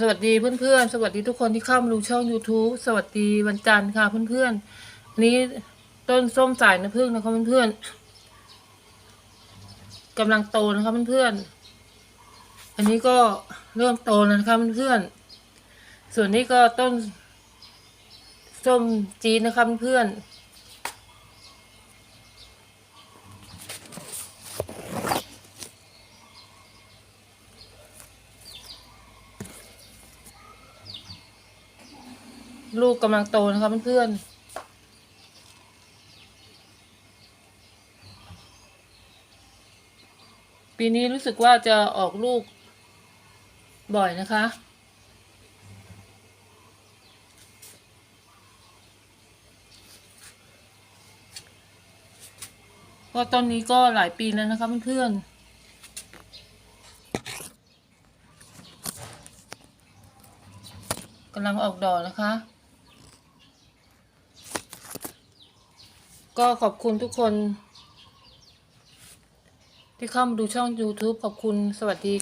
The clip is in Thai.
สวัสดีเพื่อนๆ สวัสดีทุกคนที่เข้ามาดูช่อง YouTube สวัสดีวันจันทร์ค่ะเพื่อนๆอันนี้ต้นส้มสายน้ำผึ้งนะคะเพื่อนๆกำลังโตนะคะเพื่อนๆอันนี้ก็เริ่มโตแล้วนะคะเพื่อนๆส่วนนี้ก็ต้นส้มจีนนะคะเพื่อนๆ ลูกกำลังโตนะคะเพื่อนๆปีนี้รู้สึกว่าจะออกลูกบ่อยนะคะก็ต้นนี้ก็หลายปีแล้วนะคะเพื่อนๆกำลังออกดอกนะคะ ก็ขอบคุณทุกคน ที่เข้ามาดูช่อง YouTube ขอบคุณสวัสดี